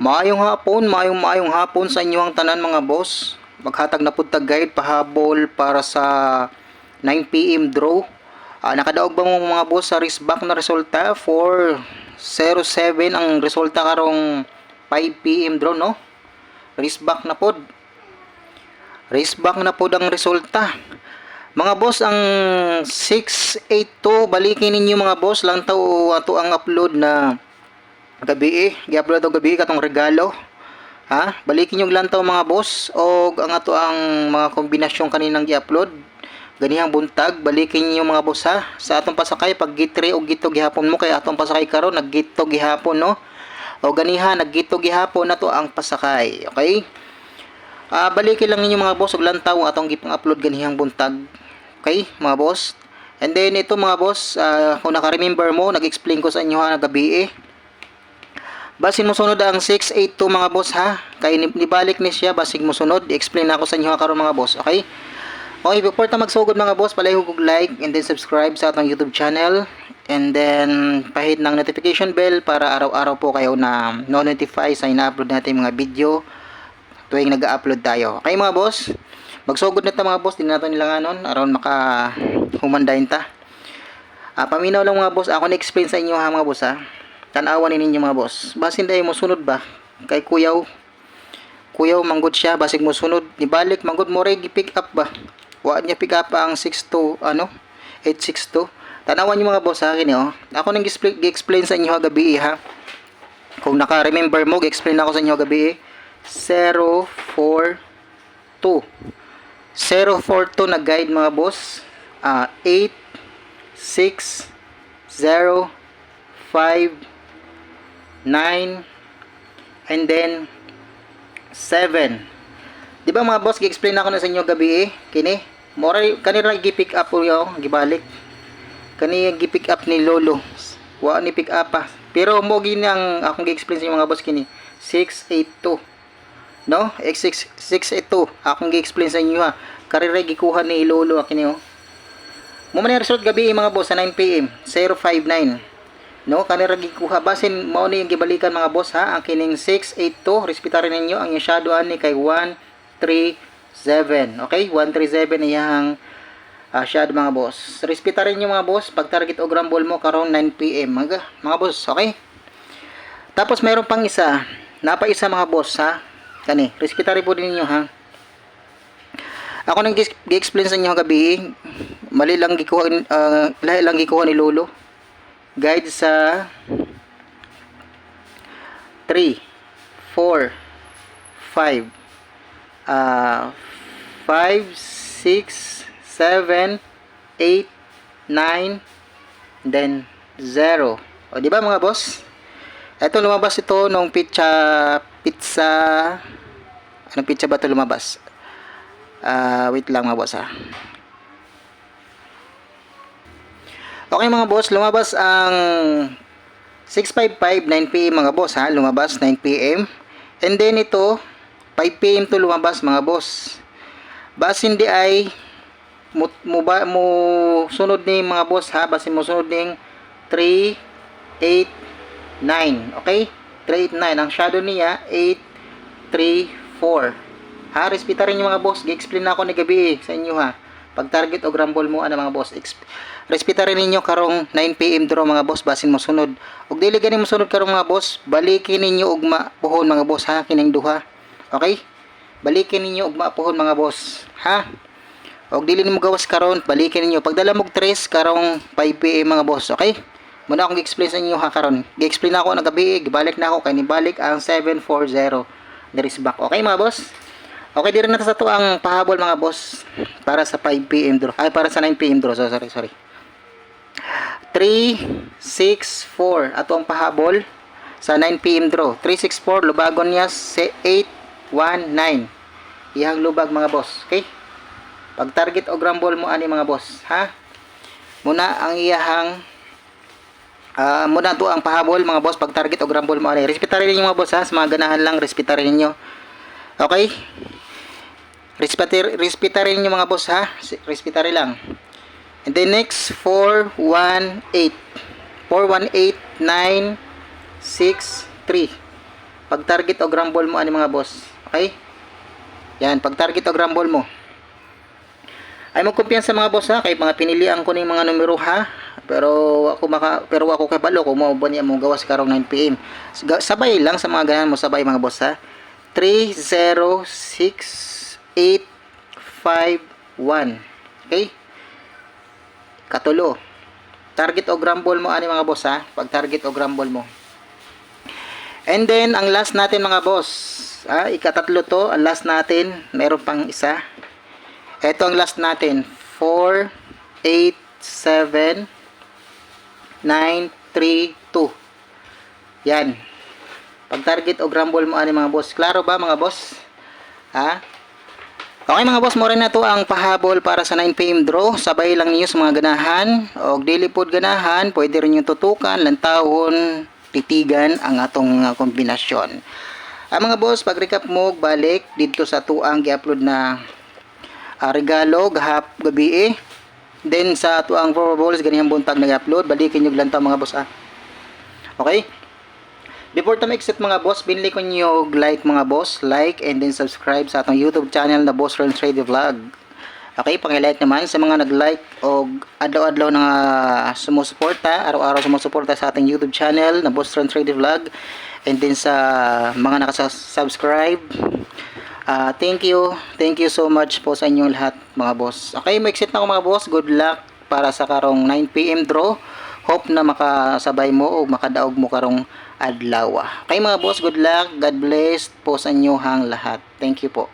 Maayong hapon, maayong maayong hapon sa inyong tanan mga boss. Maghatag na pud tag guide pahabol para sa 9 PM draw. Ah, nakadaog ba mo mga boss sa wristback na resulta for 07 ang resulta karong 5 PM draw no? Wristback na pod. Wristback na pod ang resulta. Mga boss, ang 682, balikin ninyo mga boss, lang tao ato ang upload na gabi eh. Gi-upload ang gabi katong regalo. Ha? Balikin yung lantaw mga boss o ang ato ang mga kombinasyon kaninang gi-upload. Ganihang buntag, balikin niyo mga boss ha. Sa atong pasakay pag gitre o gito gihapon mo kay atong pasakay karon naggito gihapon no. O ganiha naggito gihapon na to ang pasakay. Okay? Ah, balikin lang ninyo mga boss og lantaw atong gipang upload ganihang buntag. Okay, mga boss. And then ito mga boss, ah, kung naka-remember mo, nag-explain ko sa inyo ha gabi eh. Basin mo sunod ang 682 mga boss ha. Kay ni- nibalik ni siya basig mo sunod. I-explain na ako sa inyo karon mga boss, okay? Okay, before ta magsugod mga boss, palihog og like and then subscribe sa atong YouTube channel. And then pahit ng notification bell para araw-araw po kayo na no-notify sa ina-upload natin mga video tuwing nag-upload tayo. Okay mga boss? Magsugod na ta mga boss, din natin nilanganon aron maka humandayin ta. Ah, paminaw lang mga boss, ako na-explain sa inyo ha mga boss ha. Tanawan ninyo mga boss. Basin dahil mo sunod ba? Kay kuyaw. Kuyaw manggod siya, basig mo sunod. Nibalik, manggod mo rin, pick up ba? Wa niya pick up ang 62, ano? 862. Tanawan niyo mga boss sa akin eh, oh. Ako nang gi-explain sa inyo gabi eh, ha. Kung naka-remember mo, gi-explain ako sa inyo gabi eh. 042. 042 na guide mga boss. Ah, 8 6 0 5 9 and then 7 di ba mga boss gi-explain ako na sa inyo gabi eh? Kini? Moray kanira gi-pick up po yo gibalik. Kani gi-pick up ni lolo. Wa ni pick up pa pero mo gini ang akong gi-explain sa inyo mga boss kini? 682 no? X6 682 akong gi-explain sa inyo ha karira gikuha ni lolo kini oh. Mo man result gabi eh, mga boss sa 9 pm 059 no kanira gikuha. Basin mao ni yung gibalikan mga boss ha? Ang kining 682 respetarin ninyo. Ang yung shadow ani kay 137 okay? 137 iyang uh, shadow mga boss. Respetarin niyo mga boss pag target o grumble mo karon 9 pm mga mga boss okay? Tapos mayroon pang isa. Napa isa mga boss ha? Kani respetarin po din ninyo ha? Ako nang gi-explain sa inyo gabi mali lang gikuha uh, lahi lang gikuha ni lolo guide sa 3 4 5 uh, 5 6 7 8 9 then 0 o di ba mga boss? Ito lumabas ito nung pizza pizza anong pizza ba ito lumabas? Uh, wait lang mga boss ha Okay mga boss, lumabas ang 655 9pm mga boss ha, lumabas 9pm. And then ito 5pm to lumabas mga boss. Basin di ay mo, mo, sunod ni mga boss ha, basin mo sunod ning 3 8 9, okay? 3 8 9 ang shadow niya 8 3 4. Ha, respetarin niyo mga boss. Gi-explain na ako ni gabi sa inyo ha pag target o grumble mo ano mga boss? Respetarin ninyo karong 9pm draw mga boss basin mo sunod. Ug dili gani mo sunod karong mga boss balikin ninyo og mapuhon mga boss ha? Kining duha. Okay? Balikin ninyo og mapuhon mga boss ha? Og dili nimo gawas karon balikin ninyo. Pagdala mo tres karong 5pm mga boss okay? Muna akong gi-explain sa inyo ha karon. Gi-explain ako na gabi gibalik na ako kay nibalik ang 740 there is back. Okay mga boss Okay, di rin natin sa to ang pahabol mga boss para sa 5 PM draw. Ay, para sa 9 PM draw. So, sorry, sorry. 3, 6, 4. Ato ang pahabol sa 9 PM draw. 3, 6, 4. Lubagon niya 8, 1, 9. Ihang lubag mga boss. Okay? Pag target o grumble mo ani mga boss. Ha? Muna ang iyahang uh, muna to ang pahabol mga boss pag target o grumble mo ani. Respetarin niyo mga boss ha. Sa mga ganahan lang, respetarin niyo. Okay? Respetar, respetarin nyo mga boss ha. Respetarin lang. And then next, 418. 418, 9, 6, 3. pag target o grumble mo ani mga boss. Okay? Yan, pag target o grumble mo. Ay mo kumpiyansa mga boss ha, kay mga pinilian ko ning mga numero ha. Pero ako maka pero ako kay balo ko mo ba niya mo gawas karong 9 PM. Sabay lang sa mga ganahan mo sabay mga boss ha. 306851. Okay? Katulo. Target o grumble mo ani mga boss ha. Pag target o grumble mo. And then, ang last natin mga boss, ah, ikatatlo to, ang last natin, meron pang isa. Ito ang last natin, 4, 8, 7, 9, 3, 2. Yan. Pag target o grumble mo ani mga boss. Klaro ba mga boss? Ha? Okay mga boss, mo rin na to ang pahabol para sa 9pm draw. Sabay lang ninyo sa mga ganahan. O daily pod ganahan, pwede rin yung tutukan, lantawon, titigan ang atong uh, kombinasyon. Ah, mga boss, pag recap mo, balik dito sa tuang gi-upload na ah, regalo gahap gabi eh. Then sa tuang probables ganyan buntag nag-upload, balikin nyo lang mga boss ah. Okay? Before to exit mga boss, binili ko nyo like mga boss, like and then subscribe sa atong YouTube channel na Boss Ron Trade Vlog. Okay, pang-like naman sa mga nag-like o adlaw-adlaw na sumusuporta, araw-araw sumusuporta sa ating YouTube channel na Boss Ron Trade Vlog and then sa mga nakasubscribe. Ah, thank you. Thank you so much po sa inyong lahat mga boss. Okay, mag-exit na ako mga boss. Good luck para sa karong 9pm draw. Hope na makasabay mo o makadaog mo karong adlaw. Okay mga boss, good luck. God bless po sa inyo hang lahat. Thank you po.